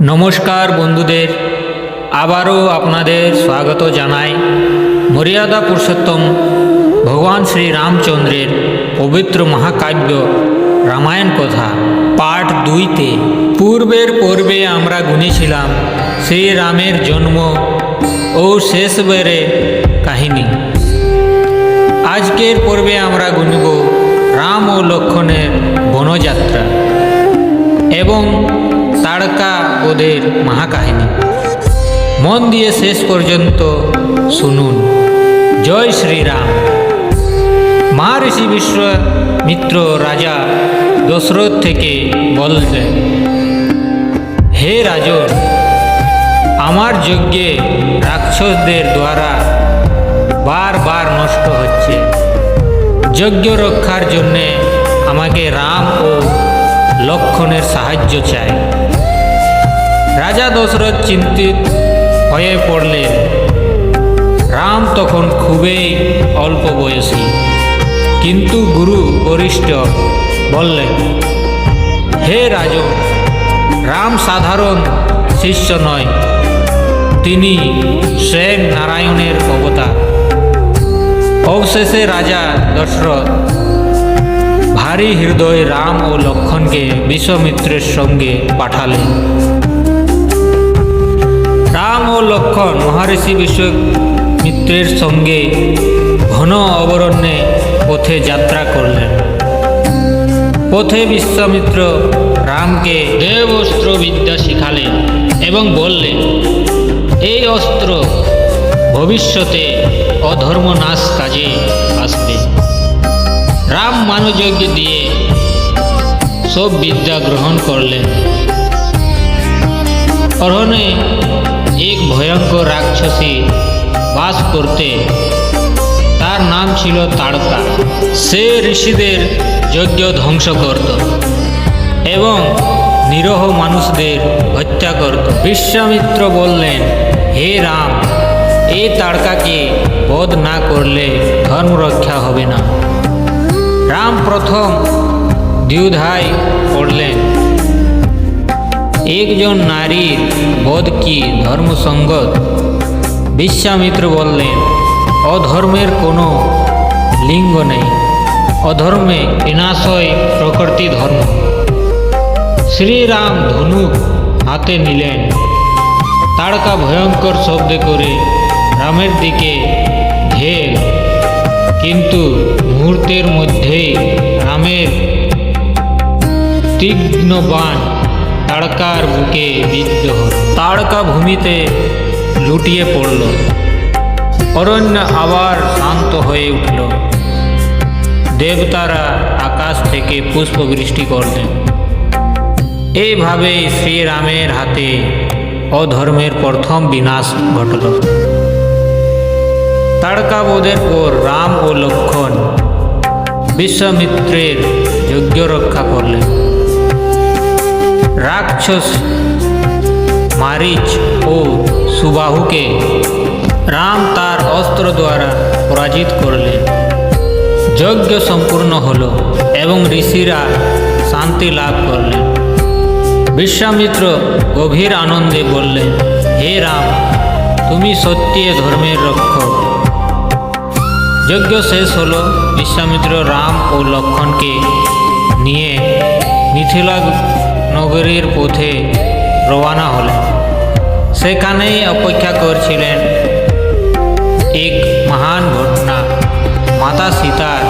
নমস্কার বন্ধুদের, আবারও আপনাদের স্বাগত জানাই মর্যাদা পুরুষোত্তম ভগবান শ্রী রামচন্দ্রের পবিত্র মহাকাব্য রামায়ণ কথা পাঠ দুইতে। পূর্বের পর্বে আমরা গুনেছিলাম শ্রী রামের জন্ম ও শেষ বেড়ে কাহিনী। আজকের পর্বে আমরা গুনব রাম ও লক্ষণের বনযাত্রা এবং তাড়কা ওদের মহাকাহিনী। মন দিয়ে শেষ পর্যন্ত শুনুন। জয় শ্রীরাম। মহাঋষি বিশ্বমিত্র রাজা দশরথ থেকে বললেন হে রাজন আমার যজ্ঞে রাক্ষসদের দ্বারা বারবার নষ্ট হচ্ছে। যজ্ঞ রক্ষার জন্যে আমাকে রাম ও লক্ষণের সাহায্য চাই। রাজা দশরথ চিন্তিত হয়ে পড়লেন রাম তখন খুবই অল্প বয়সী। কিন্তু গুরু বরিষ্ঠ বললেন, হে রাজন রাম সাধারণ শিষ্য নয়। তিনি স্বয়ং নারায়ণের অবতার। অবশেষে রাজা দশরথ ভারী হৃদয় রাম ও লক্ষণকে বিশ্বমিত্রের সঙ্গে পাঠালেন। মহর্ষি বিশ্বমিত্রের সঙ্গে ঘন অবরণ্যে পথে যাত্রা করলেন। পথে বিশ্বামিত্র রামকে দেব অস্ত্র বিদ্যা শিখালেন এবং বললেন, এই অস্ত্র ভবিষ্যতে অধর্ম নাশ কাজে আসবে। রাম মানযজ্ঞ দিয়ে সব বিদ্যা গ্রহণ করলেন। অরণ্যে এক ভয়ঙ্কর রাক্ষসী বাস করতে। তার নাম ছিল তাড়কা সে ঋষিদের যজ্ঞ ধ্বংস করত এবং নিরহ মানুষদের হত্যা করত। বিশ্বামিত্র বললেন, হে রাম এই তাড়কাকে বধ না করলে ধর্ম রক্ষা হবে না। রাম প্রথম দ্বিধায় পড়লেন। একজন নারীর বোধ কি ধর্মসঙ্গত? বিশ্বামিত্র বললেন, অধর্মের কোনো লিঙ্গ নেই। অধর্মে বিনাশয় প্রকৃতি ধর্ম। শ্রীরাম ধনুক হাতে নিলেন। তাড়কা ভয়ঙ্কর শব্দ করে রামের দিকে এল। কিন্তু মুহূর্তের মধ্যেই রামের তীক্ষ্ণ বাণ তাড়কার বুকে বিদ্ধ হল। তাড়কা ভূমিতে লুটিয়ে পড়ল। অরণ্য আবার শান্ত হয়ে উঠল। দেবতারা আকাশ থেকে পুষ্প বৃষ্টি করলেন। এইভাবেই শ্রীরামের হাতে অধর্মের প্রথম বিনাশ ঘটল। তাড়কাবোধের পর রাম ও লক্ষণ বিশ্বামিত্রের যজ্ঞ রক্ষা করলেন। রাক্ষস মারিচ ও সুবাহুকে রাম তার অস্ত্র দ্বারা পরাজিত করলেন। যজ্ঞ সম্পূর্ণ হল এবং ঋষিরা শান্তি লাভ করলেন। বিশ্বামিত্র গভীর আনন্দে বললেন, হে রাম, তুমি সত্যি ধর্মের রক্ষক। যজ্ঞ শেষ হলো, বিশ্বামিত্র রাম ও লক্ষণকে নিয়ে মিথিলা নগরীর পথে রওনা হলেন। সেখানেই অপেক্ষা করছিলেন এক মহান ঘটনা, মাতা সীতার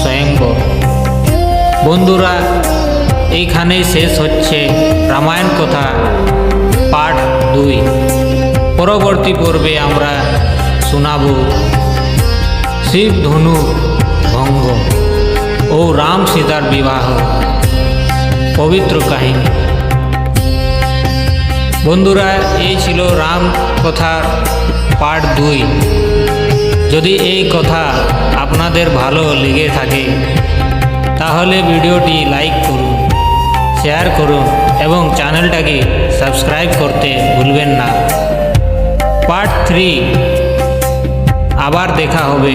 স্বয়ংবর বন্ধুরা, এইখানেই শেষ হচ্ছে রামায়ণ কথা, পাঠ দুই। পরবর্তী পর্বে আমরা শোনাব শিব ধনু ভঙ্গ ও রাম সীতার বিবাহ। পবিত্র কাহিনী। বন্ধুরা, এই ছিল রাম কথার পার্ট দুই। যদি এই কথা আপনাদের ভালো লেগে থাকে, তাহলে ভিডিওটি লাইক করুন, শেয়ার করুন এবং চ্যানেলটাকে সাবস্ক্রাইব করতে ভুলবেন না। পার্ট থ্রি, আবার দেখা হবে।